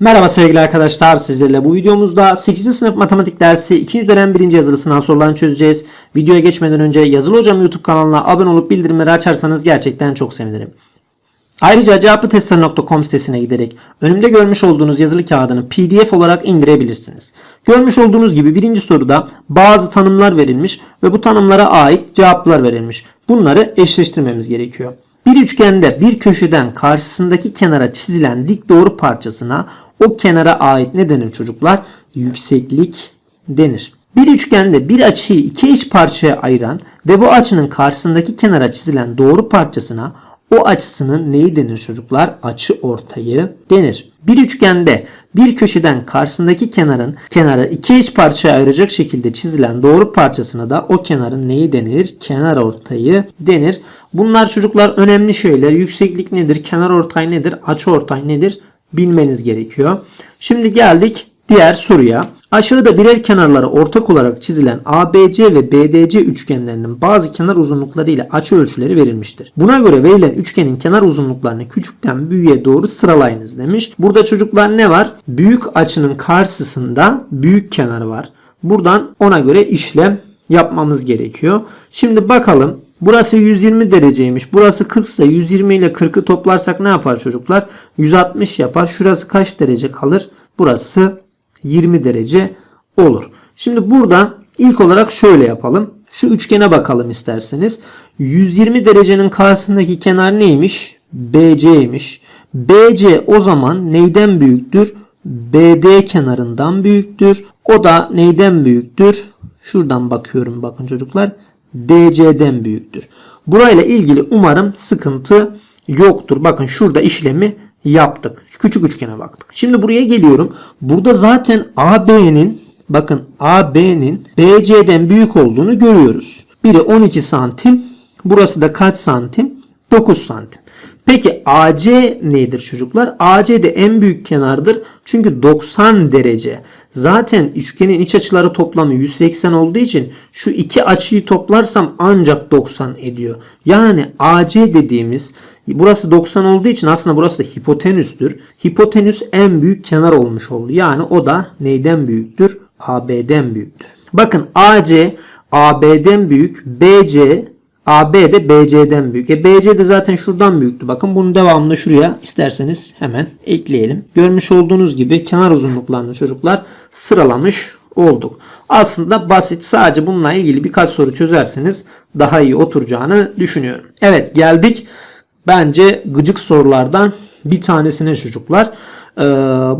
Merhaba sevgili arkadaşlar sizlerle bu videomuzda 8. sınıf matematik dersi 2. dönem 1. yazılı sınav sorularını çözeceğiz. Videoya geçmeden önce yazılı hocam YouTube kanalına abone olup bildirimleri açarsanız gerçekten çok sevinirim. Ayrıca cevaplıtestler.com sitesine giderek önümde görmüş olduğunuz yazılı kağıdını pdf olarak indirebilirsiniz. Görmüş olduğunuz gibi birinci soruda bazı tanımlar verilmiş ve bu tanımlara ait cevaplar verilmiş. Bunları eşleştirmemiz gerekiyor. Bir üçgende bir köşeden karşısındaki kenara çizilen dik doğru parçasına o kenara ait ne denir çocuklar? Yükseklik denir. Bir üçgende bir açıyı iki eş parçaya ayıran ve bu açının karşısındaki kenara çizilen doğru parçasına o açısının neyi denir çocuklar? Açı ortayı denir. Bir üçgende bir köşeden karşısındaki kenarın kenarı iki eş parçaya ayıracak şekilde çizilen doğru parçasına da o kenarın neyi denir? Kenar ortayı denir. Bunlar çocuklar önemli şeyler. Yükseklik nedir? Kenar ortay nedir? Açı ortay nedir? Bilmeniz gerekiyor. Şimdi geldik diğer soruya. Aşağıda birer kenarları ortak olarak çizilen ABC ve BDC üçgenlerinin bazı kenar uzunlukları ile açı ölçüleri verilmiştir. Buna göre verilen üçgenin kenar uzunluklarını küçükten büyüğe doğru sıralayınız demiş. Burada çocuklar ne var? Büyük açının karşısında büyük kenar var. Buradan ona göre işlem yapmamız gerekiyor. Şimdi bakalım. Burası 120 dereceymiş. Burası 40 ise 120 ile 40'ı toplarsak ne yapar çocuklar? 160 yapar. Şurası kaç derece kalır? Burası 20 derece olur. Şimdi burada ilk olarak şöyle yapalım. Şu üçgene bakalım isterseniz. 120 derecenin karşısındaki kenar neymiş? BC'ymiş. BC o zaman neyden büyüktür? BD kenarından büyüktür. O da neyden büyüktür? Şuradan bakıyorum bakın çocuklar. DC'den büyüktür. Burayla ilgili umarım sıkıntı yoktur. Bakın şurada işlemi yaptık. Şu küçük üçgene baktık. Şimdi buraya geliyorum. Burada zaten AB'nin bakın AB'nin BC'den büyük olduğunu görüyoruz. Biri 12 santim. Burası da kaç santim? 9 santim. Peki AC nedir çocuklar? AC de en büyük kenardır. Çünkü 90 derece. Zaten üçgenin iç açıları toplamı 180 olduğu için şu iki açıyı toplarsam ancak 90 ediyor. Yani AC dediğimiz burası 90 olduğu için aslında burası da hipotenüstür. Hipotenüs en büyük kenar olmuş oldu. Yani o da neyden büyüktür? AB'den büyüktür. Bakın AC AB'den büyük, BC AB de BC'den büyük. E BC de zaten şuradan büyüktü. Bakın bunun devamını şuraya isterseniz hemen ekleyelim. Görmüş olduğunuz gibi kenar uzunluklarını çocuklar sıralamış olduk. Aslında basit. Sadece bununla ilgili birkaç soru çözerseniz daha iyi oturacağını düşünüyorum. Evet geldik. Bence gıcık sorulardan bir tanesine çocuklar. Ee,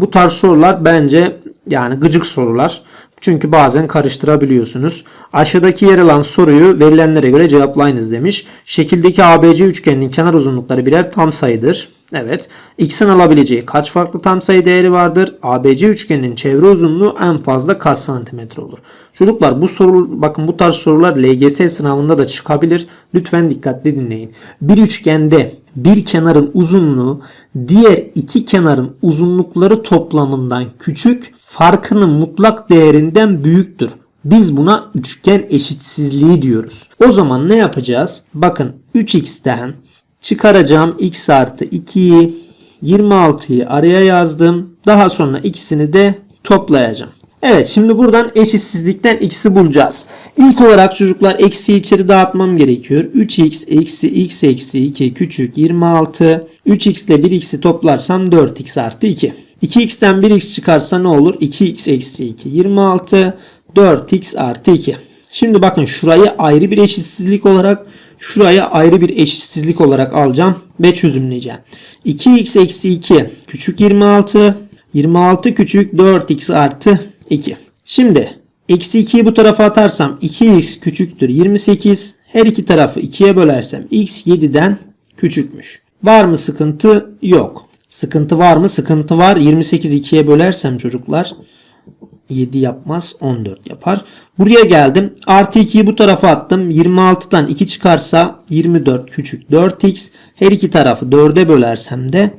bu tarz sorular bence yani gıcık sorular. Çünkü bazen karıştırabiliyorsunuz. Aşağıdaki yer alan soruyu verilenlere göre cevaplayınız demiş. Şekildeki ABC üçgeninin kenar uzunlukları birer tam sayıdır. Evet. X'in alabileceği kaç farklı tam sayı değeri vardır? ABC üçgeninin çevre uzunluğu en fazla kaç santimetre olur? Çocuklar bu soru bakın bu tarz sorular LGS sınavında da çıkabilir. Lütfen dikkatli dinleyin. Bir üçgende bir kenarın uzunluğu diğer iki kenarın uzunlukları toplamından küçük, farkının mutlak değerinden büyüktür. Biz buna üçgen eşitsizliği diyoruz. O zaman ne yapacağız? Bakın 3x'ten çıkaracağım x artı 2'yi 26'yı araya yazdım. Daha sonra ikisini de toplayacağım. Evet şimdi buradan eşitsizlikten x'i bulacağız. İlk olarak çocuklar eksiği içeri dağıtmam gerekiyor. 3x eksi x eksi 2 küçük 26. 3x ile 1x'i toplarsam 4x artı 2. 2x'ten 1x çıkarsa ne olur? 2x eksi 2 26. 4x artı 2. Şimdi bakın şurayı ayrı bir eşitsizlik olarak şuraya ayrı bir eşitsizlik olarak alacağım ve çözümleyeceğim. 2x eksi 2 küçük 26. 26 küçük 4x artı 2. Şimdi eksi 2'yi bu tarafa atarsam 2x küçüktür 28. Her iki tarafı 2'ye bölersem x 7'den küçükmüş. Var mı sıkıntı? Yok. Sıkıntı var mı? Sıkıntı var. 28 2'ye bölersem çocuklar 7 yapmaz 14 yapar. Buraya geldim. Artı 2'yi bu tarafa attım. 26'dan 2 çıkarsa 24 küçük 4x. Her iki tarafı 4'e bölersem de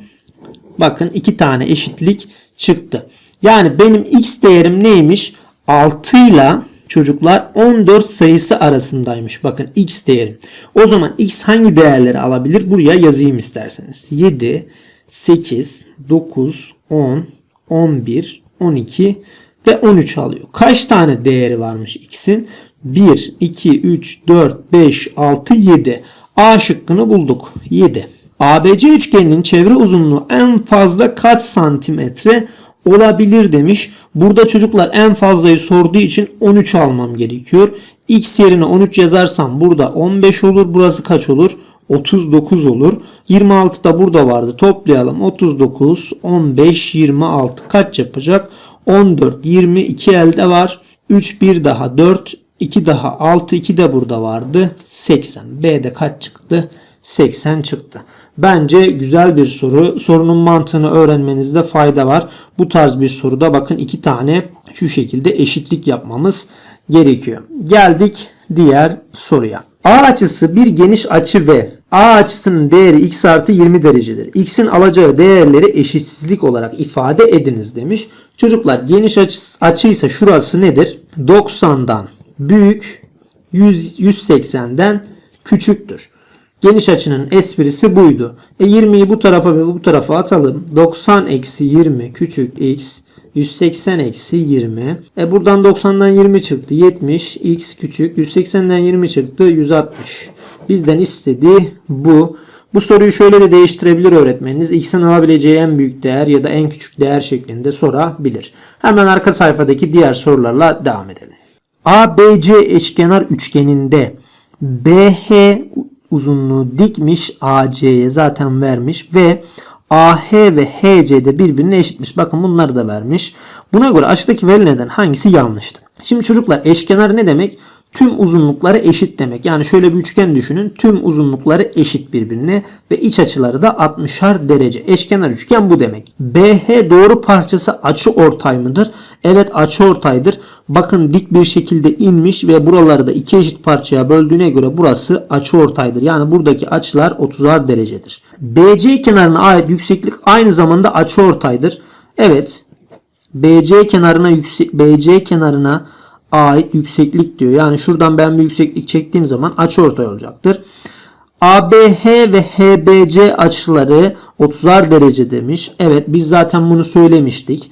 bakın 2 tane eşitlik çıktı. Yani benim x değerim neymiş? 6 ile çocuklar 14 sayısı arasındaymış. Bakın x değerim. O zaman x hangi değerleri alabilir? Buraya yazayım isterseniz. 7, 8, 9, 10, 11, 12 ve 13 alıyor. Kaç tane değeri varmış x'in? 1, 2, 3, 4, 5, 6, 7. A şıkkını bulduk. 7. ABC üçgeninin çevre uzunluğu en fazla kaç santimetre olabilir demiş. Burada çocuklar en fazlayı sorduğu için 13 almam gerekiyor. X yerine 13 yazarsam burada 15 olur. Burası kaç olur? 39 olur. 26 da burada vardı. Toplayalım. 39, 15, 26 kaç yapacak? 14, 22 elde var. 3 bir daha 4, 2 daha 6, 2 de burada vardı. 80. B'de kaç çıktı? 80 çıktı. Bence güzel bir soru. Sorunun mantığını öğrenmenizde fayda var. Bu tarz bir soruda bakın iki tane şu şekilde eşitlik yapmamız gerekiyor. Geldik diğer soruya. A açısı bir geniş açı ve A açısının değeri x artı 20 derecedir. X'in alacağı değerleri eşitsizlik olarak ifade ediniz demiş. Çocuklar geniş açı, açıysa şurası nedir? 90'dan büyük 100, 180'den küçüktür. Geniş açının esprisi buydu. E 20'yi bu tarafa ve bu tarafa atalım. 90 eksi 20 küçük x 180 eksi 20. E buradan 90'dan 20 çıktı. 70 x küçük. 180'den 20 çıktı. 160. Bizden istediği bu. Bu soruyu şöyle de değiştirebilir öğretmeniniz. X'in alabileceği en büyük değer ya da en küçük değer şeklinde sorabilir. Hemen arka sayfadaki diğer sorularla devam edelim. ABC eşkenar üçgeninde BH uzunluğu dikmiş AC'ye zaten vermiş ve AH ve HC de birbirine eşitmiş. Bakın bunları da vermiş. Buna göre aşağıdaki verilerden hangisi yanlıştır? Şimdi çocuklar eşkenar ne demek? Tüm uzunlukları eşit demek. Yani şöyle bir üçgen düşünün. Tüm uzunlukları eşit birbirine ve iç açıları da 60'ar derece. Eşkenar üçgen bu demek. BH doğru parçası açı ortay mıdır? Evet açı ortaydır. Bakın dik bir şekilde inmiş ve buraları da iki eşit parçaya böldüğüne göre burası açı ortaydır. Yani buradaki açılar 30'ar derecedir. BC kenarına ait yükseklik aynı zamanda açı ortaydır. Evet. BC kenarına yüksek BC kenarına ait yükseklik diyor. Yani şuradan ben bir yükseklik çektiğim zaman açı ortay olacaktır. ABH ve HBC açıları 30'ar derece demiş. Evet biz zaten bunu söylemiştik.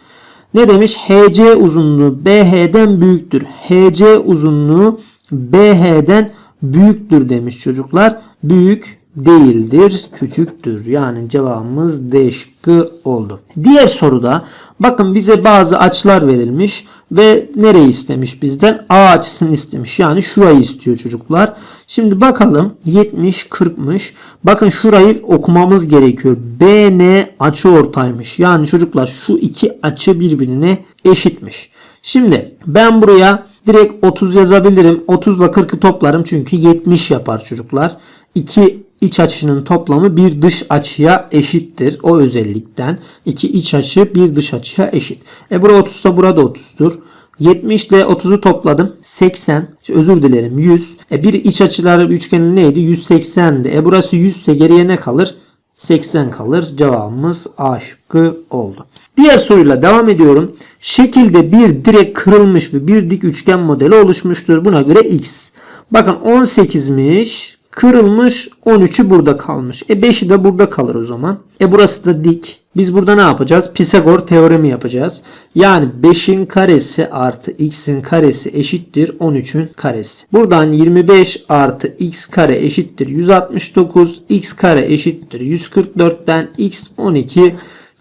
Ne demiş? HC uzunluğu BH'den büyüktür. HC uzunluğu BH'den büyüktür demiş çocuklar. Büyük değildir, küçüktür. Yani cevabımız D şıkkı oldu. Diğer soruda bakın bize bazı açılar verilmiş ve nereyi istemiş bizden? A açısını istemiş. Yani şurayı istiyor çocuklar. Şimdi bakalım 70 40'mış. Bakın şurayı okumamız gerekiyor. BN açı ortaymış. Yani çocuklar şu iki açı birbirine eşitmiş. Şimdi ben buraya direkt 30 yazabilirim. 30 ile 40'ı toplarım çünkü 70 yapar çocuklar. 2 iç açının toplamı bir dış açıya eşittir. O özellikten iki iç açı bir dış açıya eşit. E burada 30 ise burada 30'dur. 70 ile 30'u topladım. 80. Özür dilerim 100. E bir iç açıları üçgenin neydi? 180'di. E burası 100 ise geriye ne kalır? 80 kalır. Cevabımız A şıkkı oldu. Diğer soruyla devam ediyorum. Şekilde bir direk kırılmış ve bir dik üçgen modeli oluşmuştur. Buna göre x. Bakın 18'miş. Kırılmış 13'ü burada kalmış. E 5'i de burada kalır o zaman. E burası da dik. Biz burada ne yapacağız? Pisagor teoremi yapacağız. Yani 5'in karesi artı x'in karesi eşittir 13'ün karesi. Buradan 25 artı x kare eşittir 169. x kare eşittir 144'ten x 12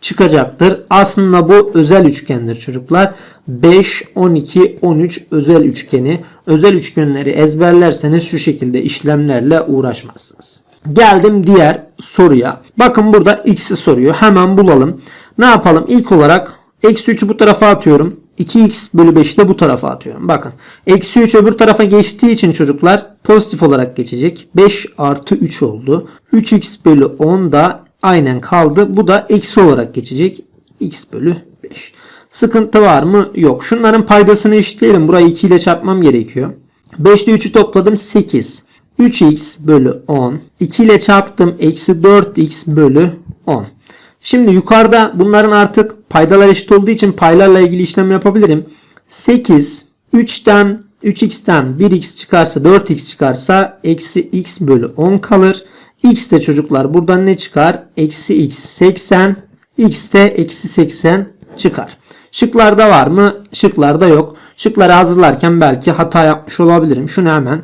çıkacaktır. Aslında bu özel üçgendir çocuklar. 5, 12, 13 özel üçgeni. Özel üçgenleri ezberlerseniz şu şekilde işlemlerle uğraşmazsınız. Geldim diğer soruya. Bakın burada x'i soruyor. Hemen bulalım. Ne yapalım? İlk olarak eksi 3'ü bu tarafa atıyorum. 2x bölü 5'i de bu tarafa atıyorum. Bakın. Eksi 3 öbür tarafa geçtiği için çocuklar pozitif olarak geçecek. 5 artı 3 oldu. 3x bölü 10 da aynen kaldı. Bu da eksi olarak geçecek. x bölü 5. Sıkıntı var mı? Yok. Şunların paydasını eşitleyelim. Burayı 2 ile çarpmam gerekiyor. 5 ile 3'ü topladım 8. 3x bölü 10. 2 ile çarptım. Eksi 4x bölü 10. Şimdi yukarıda bunların artık paydalar eşit olduğu için paylarla ilgili işlem yapabilirim. 8 3'ten 3x'ten 1x çıkarsa 4x çıkarsa eksi x bölü 10 kalır. X de çocuklar buradan ne çıkar? Eksi x 80. x de eksi 80 çıkar. Şıklarda var mı? Şıklarda yok. Şıkları hazırlarken belki hata yapmış olabilirim. Şunu hemen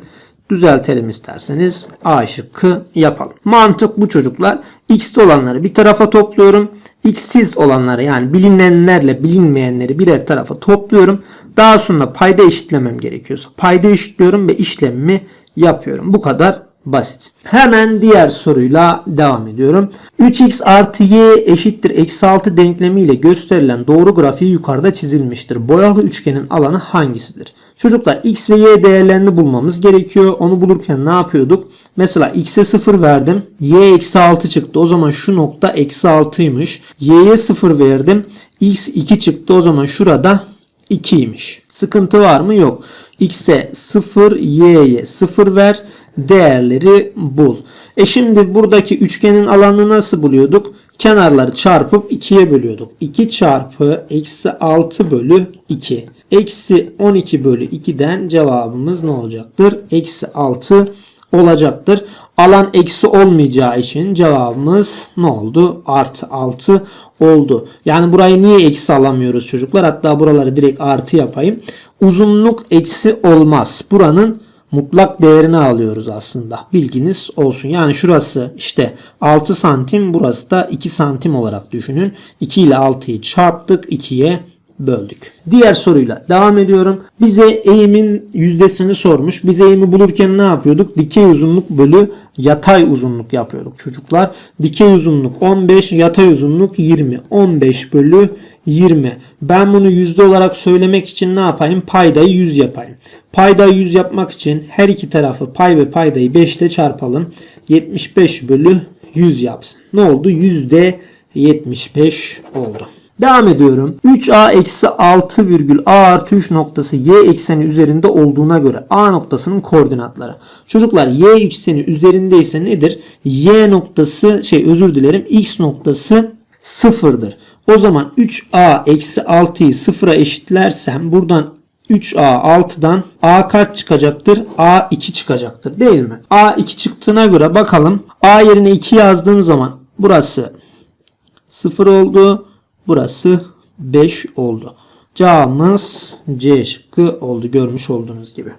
düzeltelim isterseniz. A şıkkı yapalım. Mantık bu çocuklar. X'te olanları bir tarafa topluyorum. X'siz olanları yani bilinenlerle bilinmeyenleri birer tarafa topluyorum. Daha sonra payda eşitlemem gerekiyorsa payda eşitliyorum ve işlemimi yapıyorum. Bu kadar basit. Hemen diğer soruyla devam ediyorum. 3x artı y eşittir eksi 6 denklemiyle gösterilen doğru grafiği yukarıda çizilmiştir. Boyalı üçgenin alanı hangisidir? Çocuklar x ve y değerlerini bulmamız gerekiyor. Onu bulurken ne yapıyorduk? Mesela x'e 0 verdim. y eksi 6 çıktı. O zaman şu nokta eksi 6'ymış. y'ye 0 verdim. x 2 çıktı. O zaman şurada 2'ymiş. Sıkıntı var mı? Yok. X'e 0, Y'ye 0 ver. Değerleri bul. E şimdi buradaki üçgenin alanını nasıl buluyorduk? Kenarları çarpıp 2'ye bölüyorduk. 2 çarpı eksi 6 bölü 2. Eksi 12 bölü 2'den cevabımız ne olacaktır? Eksi 6 olacaktır. Alan eksi olmayacağı için cevabımız ne oldu? Artı 6 oldu. Yani burayı niye eksi alamıyoruz çocuklar? Hatta buraları direkt artı yapayım. Uzunluk eksi olmaz. Buranın mutlak değerini alıyoruz aslında. Bilginiz olsun. Yani şurası işte 6 santim burası da 2 santim olarak düşünün. 2 ile 6'yı çarptık 2'ye böldük. Diğer soruyla devam ediyorum. Bize eğimin yüzdesini sormuş. Biz eğimi bulurken ne yapıyorduk? Dikey uzunluk bölü yatay uzunluk yapıyorduk çocuklar. Dikey uzunluk 15, yatay uzunluk 20. 15 bölü 20. Ben bunu yüzde olarak söylemek için ne yapayım? Paydayı 100 yapayım. Paydayı 100 yapmak için her iki tarafı pay ve paydayı 5 ile çarpalım. 75 bölü 100 yapsın. Ne oldu? Yüzde 75 oldu. Devam ediyorum. 3a eksi 6 virgül a artı 3 noktası y ekseni üzerinde olduğuna göre a noktasının koordinatları. Çocuklar y ekseni üzerindeyse nedir? y noktası şey özür dilerim x noktası sıfırdır. O zaman 3a eksi 6'yı sıfıra eşitlersem buradan 3a 6'dan a kaç çıkacaktır? a 2 çıkacaktır değil mi? a 2 çıktığına göre bakalım. a yerine 2 yazdığım zaman burası 0 oldu. Burası 5 oldu. Cevabımız C şıkkı oldu görmüş olduğunuz gibi.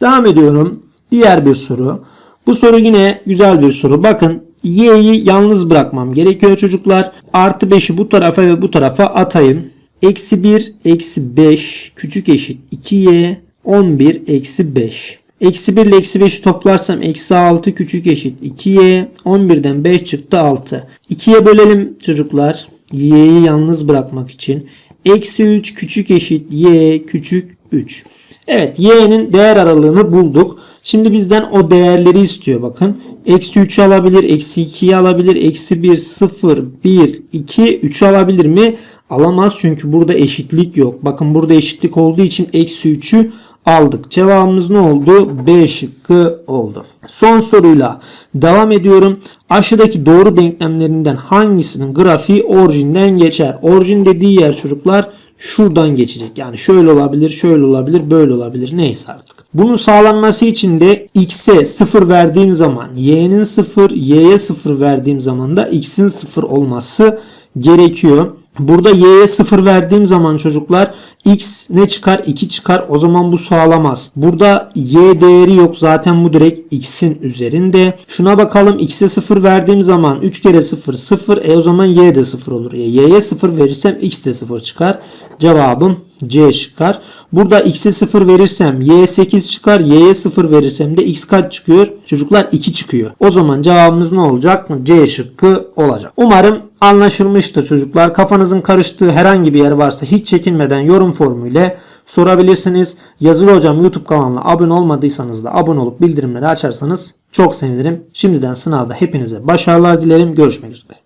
Devam ediyorum. Diğer bir soru. Bu soru yine güzel bir soru. Bakın y'yi yalnız bırakmam gerekiyor çocuklar. Artı 5'i bu tarafa ve bu tarafa atayım. Eksi 1 eksi 5 küçük eşit 2y 11 eksi 5. Eksi 1 ile eksi 5'i toplarsam eksi 6 küçük eşit 2y. 11'den 5 çıktı 6. 2'ye bölelim çocuklar y'yi yalnız bırakmak için. Eksi 3 küçük eşit y küçük 3. Evet y'nin değer aralığını bulduk. Şimdi bizden o değerleri istiyor bakın. Eksi 3 alabilir, eksi 2'yi alabilir, eksi 1, 0, 1, 2, 3 alabilir mi? Alamaz çünkü burada eşitlik yok. Bakın burada eşitlik olduğu için eksi 3'ü aldık. Cevabımız ne oldu? B şıkkı oldu. Son soruyla devam ediyorum. Aşağıdaki doğru denklemlerinden hangisinin grafiği orijinden geçer? Orijin dediği yer çocuklar şuradan geçecek. Yani şöyle olabilir, şöyle olabilir, böyle olabilir. Neyse artık. Bunun sağlanması için de x'e 0 verdiğim zaman y'nin 0, y'ye 0 verdiğim zaman da x'in 0 olması gerekiyor. Burada y'ye 0 verdiğim zaman çocuklar x ne çıkar? 2 çıkar. O zaman bu sağlamaz. Burada y değeri yok. Zaten bu direkt x'in üzerinde. Şuna bakalım. x'e 0 verdiğim zaman 3 kere 0 0. E o zaman y de 0 olur. E, y'ye 0 verirsem x de 0 çıkar. Cevabım C çıkar. Burada x'e 0 verirsem y 8 çıkar. Y'ye 0 verirsem de x kaç çıkıyor? Çocuklar 2 çıkıyor. O zaman cevabımız ne olacak? C şıkkı olacak. Umarım anlaşılmıştır çocuklar. Kafanızın karıştığı herhangi bir yer varsa hiç çekinmeden yorum formuyla sorabilirsiniz. Yazılı Hocam YouTube kanalına abone olmadıysanız da abone olup bildirimleri açarsanız çok sevinirim. Şimdiden sınavda hepinize başarılar dilerim. Görüşmek üzere.